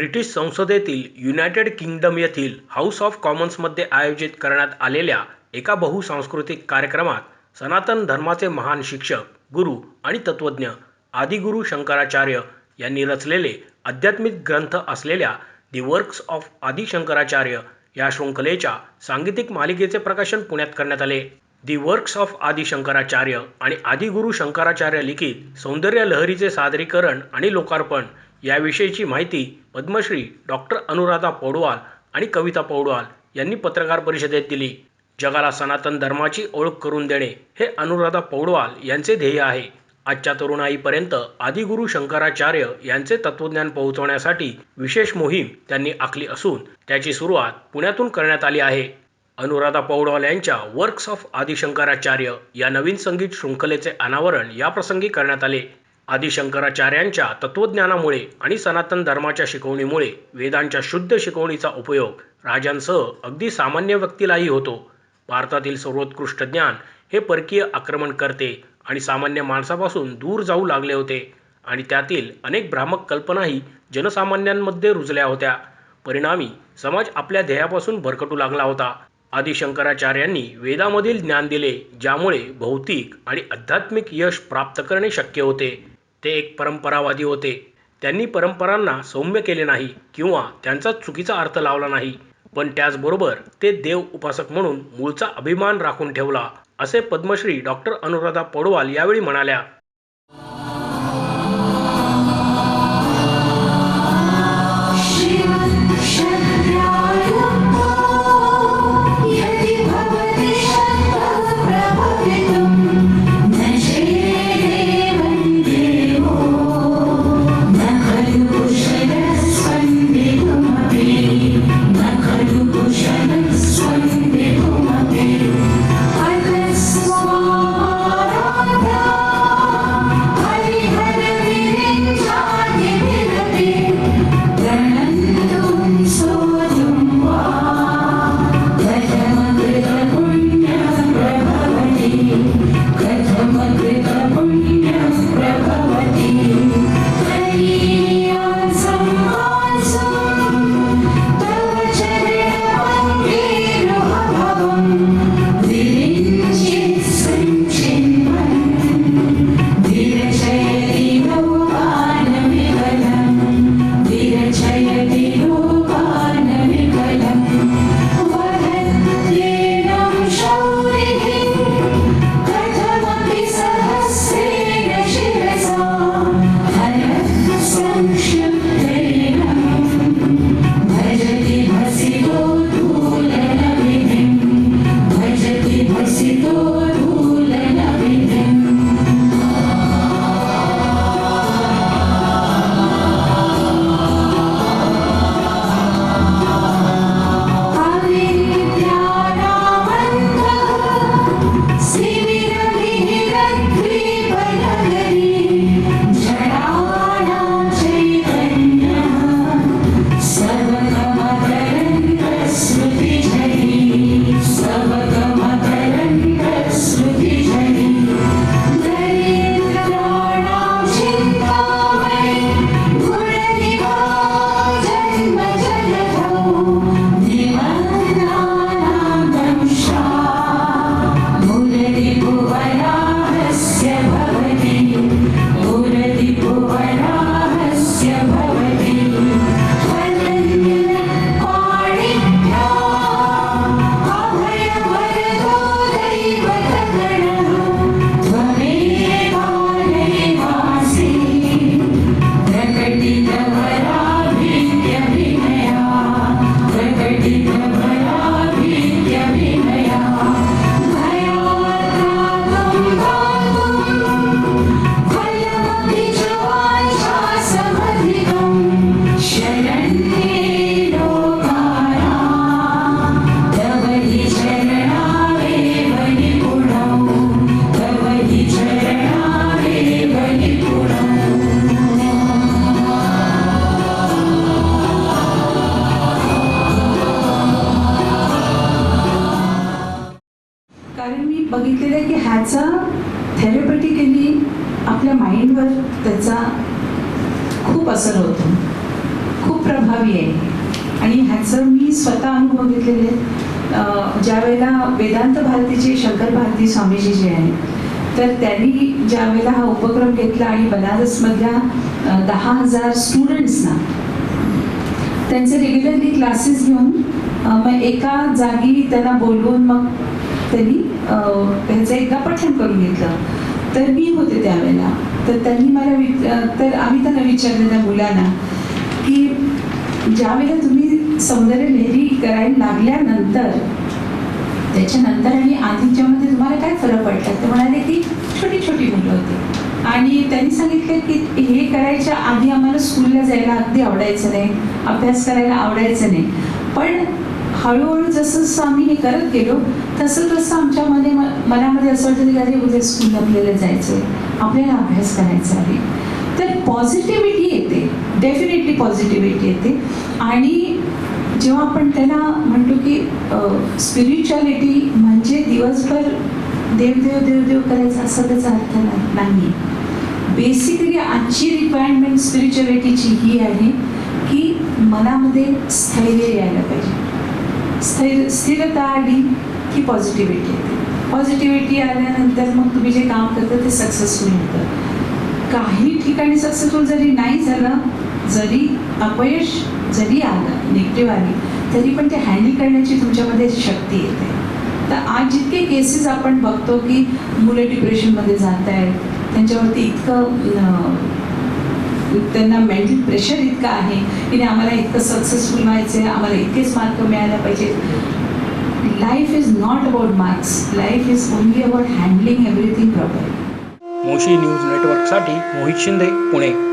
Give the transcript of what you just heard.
British संसदेतील United Kingdom येथील House of कॉमन्समध्ये आयोजित करण्यात आलेल्या एका बहुसांस्कृतिक कार्यक्रमात सनातन धर्माचे महान शिक्षक गुरु आणि तत्त्वज्ञ आदिगुरु शंकराचार्य यांनी रचलेले आध्यात्मिक ग्रंथ असलेल्या दि वर्क्स ऑफ आदि शंकराचार्य या शृंखलेच्या सांगीतिक मालिकेचे प्रकाशन पुण्यात करण्यात आले. दि वर्क्स ऑफ आदि शंकराचार्य आणि आदिगुरु शंकराचार्य लिखित सौंदर्य लहरीचे सादरीकरण आणि लोकार्पण याविषयीची माहिती पद्मश्री डॉक्टर अनुराधा पौडवाल आणि कविता पौडवाल यांनी पत्रकार परिषदेत दिली. जगाला सनातन धर्माची ओळख करून देणे हे अनुराधा पौडवाल यांचे ध्येय आहे. आजच्या तरुणाईपर्यंत आदिगुरु शंकराचार्य यांचे तत्वज्ञान पोहोचवण्यासाठी विशेष मोहीम त्यांनी आखली असून त्याची सुरुवात पुण्यातून करण्यात आली आहे. अनुराधा पौडवाल यांच्या वर्क्स ऑफ आदिशंकराचार्य या नवीन संगीत शृंखलेचे अनावरण याप्रसंगी करण्यात आले. आदिशंकराचार्यांच्या तत्वज्ञानामुळे आणि सनातन धर्माच्या शिकवणीमुळे वेदांच्या शुद्ध शिकवणीचा उपयोग राजांसह अगदी सामान्य व्यक्तीलाही होतो. भारतातील सर्वोत्कृष्ट ज्ञान हे परकीय आक्रमण करते आणि सामान्य माणसापासून दूर जाऊ लागले होते आणि त्यातील अनेक भ्रामक कल्पनाही जनसामान्यांमध्ये रुजल्या होत्या. परिणामी समाज आपल्या ध्येयापासून भरकटू लागला होता. आदिशंकराचार्यांनी वेदामधील ज्ञान दिले ज्यामुळे भौतिक आणि आध्यात्मिक यश प्राप्त करणे शक्य होते. ते एक परंपरावादी होते. त्यांनी परंपरांना सौम्य केले नाही किंवा त्यांचा चुकीचा अर्थ लावला नाही. पण त्याचबरोबर ते देव उपासक म्हणून मूळचा अभिमान राखून ठेवला असे पद्मश्री डॉक्टर अनुराधा पौडवाल यावेळी म्हणाल्या. बघितलेलं आहे की ह्याचा थेरपेटिकली आपल्या माइंडवर त्याचा खूप असर होतो खूप प्रभावी आहे आणि ह्याचं मी स्वतः अनुभव घेतलेले आहेत. ज्या वेळेला वेदांत भारतीचे शंकर भारती स्वामीजी जे आहेत तर त्यांनी ज्या वेळेला हा उपक्रम घेतला आणि बनारसमधल्या दहा हजार स्टुडंट्सना त्यांचे रेग्युलरली क्लासेस घेऊन मग एका जागी त्यांना बोलवून मग त्यांनी त्याचं ह्याचं एकदा पठण करून घेतलं. तर मी होते त्यावेळेला. तर त्यांनी मला तर आम्ही त्यांना विचारलं त्या मुलांना की ज्यावेळेला तुम्ही सौंदर्य लहरी करायला लागल्यानंतर त्याच्यानंतर आणि आधीच्यामध्ये तुम्हाला काय फरक पडला ते म्हणाले की छोटी छोटी मुलं होती. आणि त्यांनी सांगितलं की हे करायच्या आधी आम्हाला स्कूलला जायला अगदी आवडायचं नाही. अभ्यास करायला आवडायचं नाही. पण हळूहळू जसं जसं आम्ही हे करत गेलो तसं तसं आमच्या मध्ये मनामध्ये असं वाटतं की अरे उद्या स्कूल आपल्याला जायचं आहे आपल्याला अभ्यास करायचा आहे. तर पॉझिटिव्हिटी येते. डेफिनेटली पॉझिटिव्हिटी येते. आणि जेव्हा आपण त्याला म्हणतो की स्पिरिच्युअलिटी म्हणजे दिवसभर देवदेव देवदेव करायचा असा त्याचा अर्थ नाही बेसिकली आजची रिक्वायरमेंट स्पिरिच्युअलिटीची ही आहे की मनामध्ये स्थैर्य यायला पाहिजे. स्थिर स्थिरता आली की पॉझिटिव्हिटी येते. पॉझिटिव्हिटी आल्यानंतर मग तुम्ही जे काम करता ते सक्सेसफुल होतं. काही ठिकाणी सक्सेसफुल जरी नाही झालं जरी अपयश जरी आलं निगेटिव्ह आली तरी पण ते हँडल करण्याची तुमच्यामध्ये शक्ती येते. तर आज जितके केसेस आपण बघतो की मुलं डिप्रेशनमध्ये जात आहेत त्यांच्यावरती इतकं त्यांना मेंटल प्रेशर इतकं आहे. की नाही आम्हाला इतकं सक्सेसफुल व्हायचं आहे आम्हाला इतकेच मार्क मिळायला पाहिजे life is not about marks life is only about handling everything proper Moshi news नेटवर्कसाठी मोहित शिंदे पुणे.